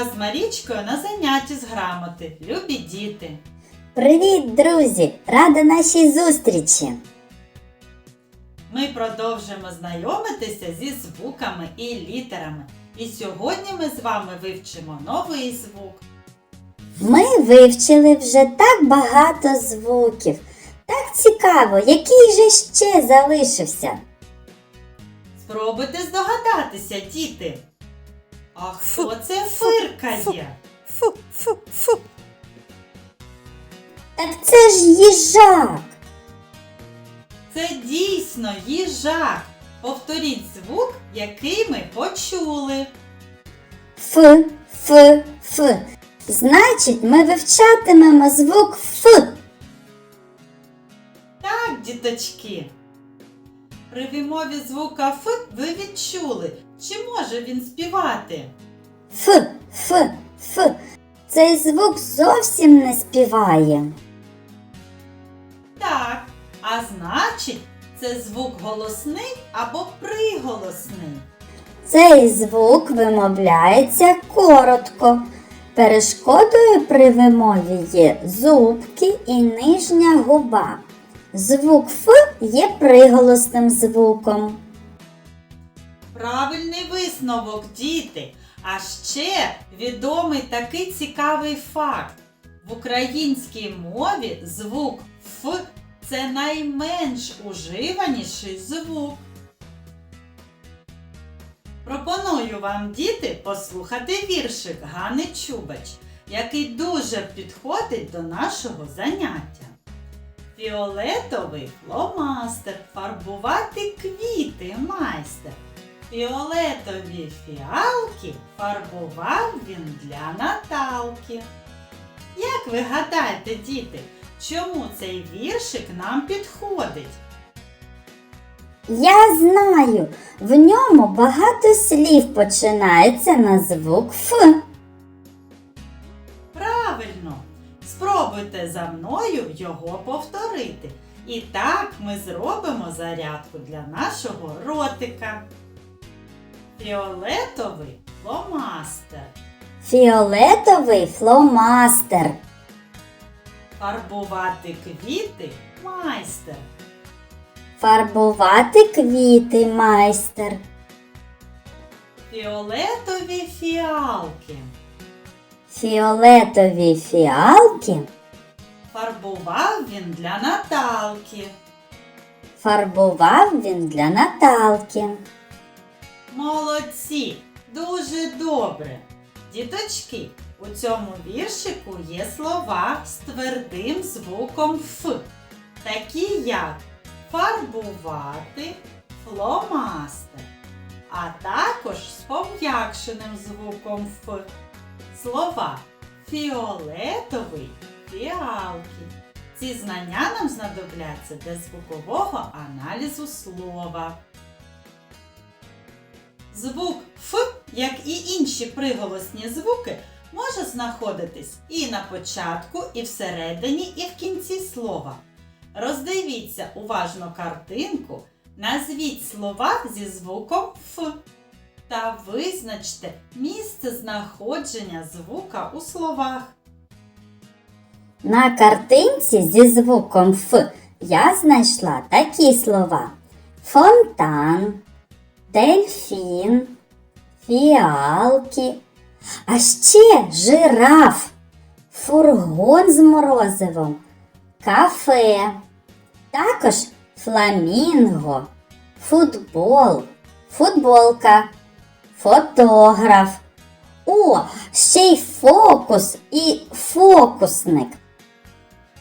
вас з Марічкою на занятті з грамоти, любі діти. Привіт, друзі! Рада нашій зустрічі! Ми продовжуємо знайомитися зі звуками і літерами. І сьогодні ми з вами вивчимо новий звук. Ми вивчили вже так багато звуків. Так цікаво, який же ще залишився? Спробуйте здогадатися, діти. А хто це фиркає? Фу, фу, фу. Так це ж їжак. Це дійсно їжак. Повторіть звук, який ми почули. Ф, ф, ф. Значить, ми вивчатимемо звук Ф. Так, діточки. При вимові звука Ф ви відчули, чи може він співати? Ф, ф, ф. Цей звук зовсім не співає. Так. А значить, це звук голосний або приголосний. Цей звук вимовляється коротко. Перешкодою при вимові є зубки і нижня губа. Звук Ф є приголосним звуком. Правильний висновок, діти. А ще відомий такий цікавий факт. В українській мові звук Ф це найменш уживаніший звук. Пропоную вам, діти, послухати віршик Гани Чубач, який дуже підходить до нашого заняття. Фіолетовий фломастер, фарбувати квіти майстер. Фіолетові фіалки фарбував він для Наталки. Як ви гадаєте, діти, чому цей віршик нам підходить? Я знаю, в ньому багато слів починається на звук Ф. Правильно! Спробуйте за мною його повторити. І так ми зробимо зарядку для нашого ротика. Фіолетовий фломастер. Фіолетовий фломастер. Фарбувати квіти майстер. Фарбувати квіти майстер. Фіолетові фіалки. Фіолетові фіалки Фарбував він для Наталки. фарбував він для Наталки. Молодці! Дуже добре! Діточки, у цьому віршику є слова з твердим звуком Ф, такі як фарбувати, фломастер, а також з пом'якшеним звуком Ф. Слова фіолетовий, фіалки. Ці знання нам знадобляться для звукового аналізу слова. Звук Ф, як і інші приголосні звуки, може знаходитись і на початку, і всередині, і в кінці слова. Роздивіться уважно картинку, назвіть слова зі звуком Ф та визначте місце знаходження звука у словах. На картинці зі звуком Ф я знайшла такі слова: фонтан, дельфін, фіалки, а ще жираф, фургон з морозивом, кафе, також фламінго, футбол, футболка, фотограф. О, ще й фокус і фокусник.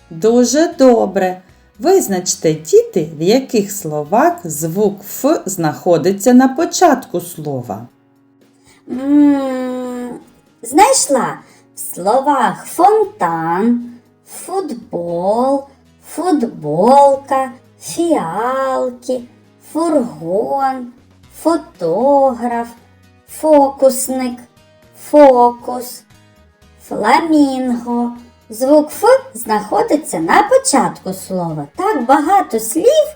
Дуже добре. Визначте діти, в яких словах звук Ф знаходиться на початку слова. Знайшла в словах фонтан, футбол, футболка, фіалки, фургон, фотограф, фокусник, фокус, фламінго. Звук Ф знаходиться на початку слова. Так багато слів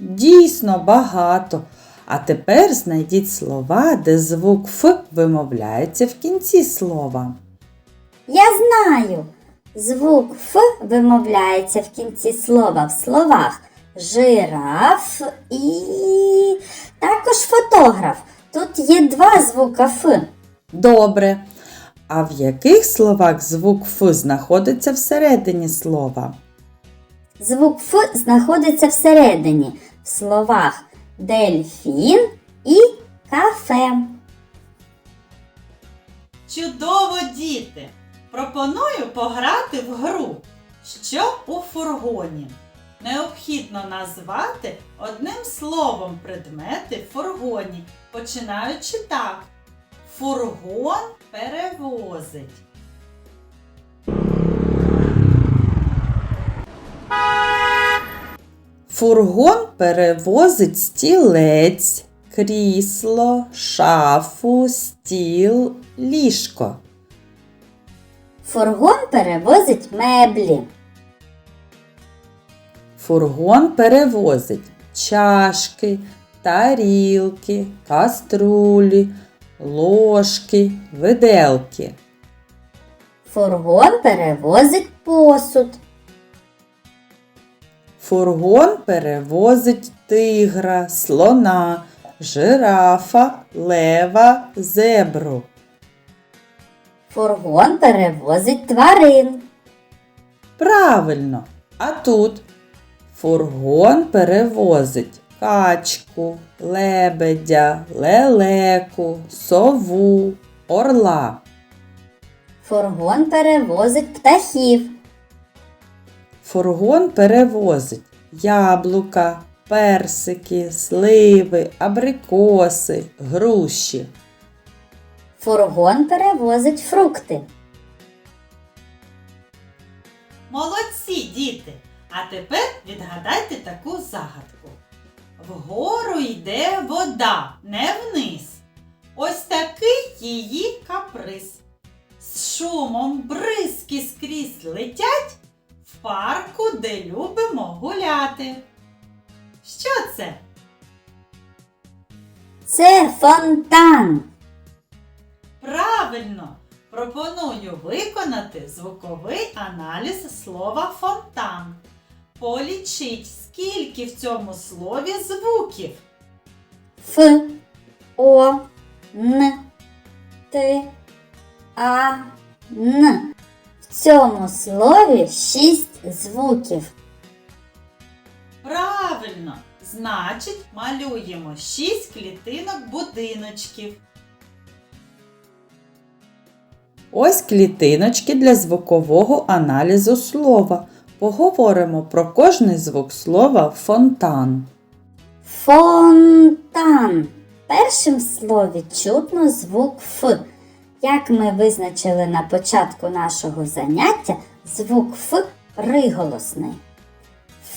Дійсно багато. А тепер знайдіть слова, де звук Ф вимовляється в кінці слова. Я знаю. Звук Ф вимовляється в кінці слова в словах жираф і також фотограф. Тут є два звука Ф. Добре. А в яких словах звук Ф знаходиться всередині слова? Звук Ф знаходиться всередині в словах дельфін і кафе. Чудово, діти! Пропоную пограти в гру. Що у фургоні? Необхідно назвати одним словом предмети в фургоні, починаючи так. Фургон перевозить. Фургон перевозить стілець, крісло, шафу, стіл, ліжко. Фургон перевозить меблі. Фургон перевозить чашки, тарілки, каструлі, ложки, виделки. Фургон перевозить посуд. Фургон перевозить тигра, слона, жирафа, лева, зебру. Фургон перевозить тварин. Правильно. А тут фургон перевозить качку, лебедя, лелеку, сову, орла. Фургон перевозить птахів. Фургон перевозить яблука, персики, сливи, абрикоси, груші. Фургон перевозить фрукти. Молодці, діти! А тепер відгадайте таку загадку. Вгору йде вода, не вниз. Ось такий її каприз. З шумом бризки скрізь летять в парку, де любимо гуляти. Що це? Це фонтан. Правильно! Пропоную виконати звуковий аналіз слова фонтан. Полічіть, скільки в цьому слові звуків. Ф, О, Н, Т, А, Н. В цьому слові шість звуків. Правильно! Значить, малюємо 6 клітинок будиночків. Ось клітиночки для звукового аналізу слова. Поговоримо про кожний звук слова фонтан. Фонтан. В першому слові чутно звук Ф. Як ми визначили на початку нашого заняття, звук Ф приголосний.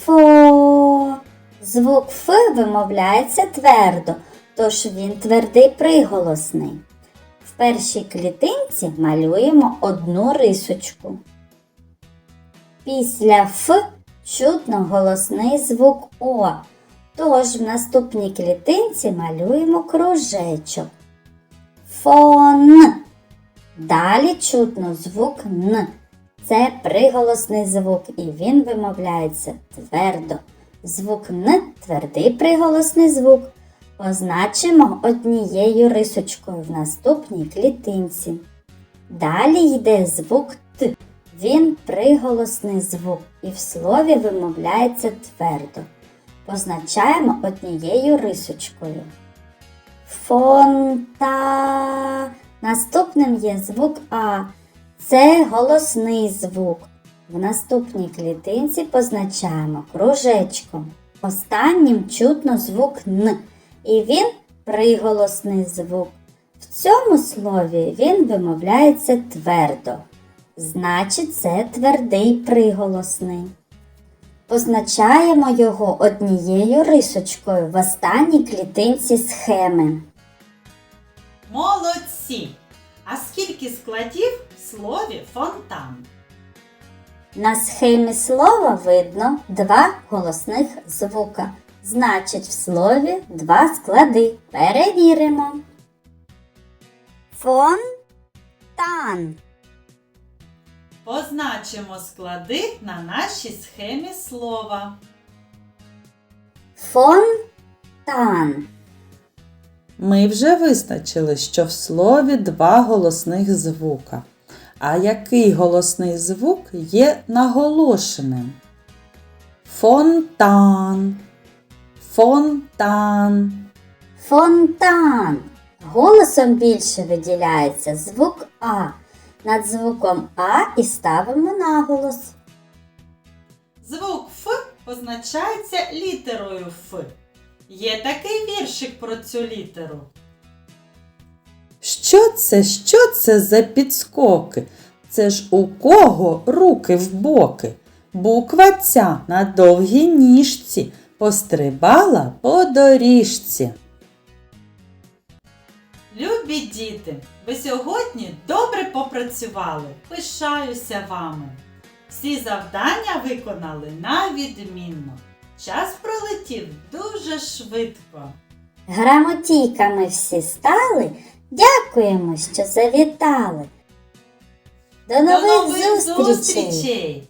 Фо. Звук Ф вимовляється твердо, тож він твердий приголосний. В першій клітинці малюємо одну рисочку. Після Ф чутно голосний звук О. Тож в наступній клітинці малюємо кружечок. Фон. Далі чутно звук Н. Це приголосний звук, і він вимовляється твердо. Звук Н твердий приголосний звук. Позначимо однією рисочкою в наступній клітинці. Далі йде звук Т. Він приголосний звук і в слові вимовляється твердо позначаємо однією рисочкою. Фонта. Наступним є звук А. Це голосний звук. В наступній клітинці позначаємо кружечком. Останнім чутно звук Н. І він приголосний звук. В цьому слові він вимовляється твердо. Значить, це твердий приголосний. Позначаємо його однією рисочкою в останній клітинці схеми. Молодці! А скільки складів в слові фонтан? На схемі слова видно два голосних звука. Значить, в слові два склади. Перевіримо. Фонтан. Позначимо склади на нашій схемі слова. Фонтан. Ми вже визначили, що в слові два голосних звука. А який голосний звук є наголошеним? Фонтан. Фонтан. Фонтан. Голосом більше виділяється звук А. Над звуком А і ставимо наголос. Звук Ф позначається літерою Ф. Є такий віршик про цю літеру. Що це? Що це за підскоки? Це ж у кого руки в боки? Буква ця на довгій ніжці пострибала по доріжці. Любі діти, ви сьогодні добре попрацювали. Пишаюся вами. Всі завдання виконали на відмінно. Час пролетів дуже швидко. Грамотійками всі стали. Дякуємо, що завітали. До нових, зустрічей! зустрічей!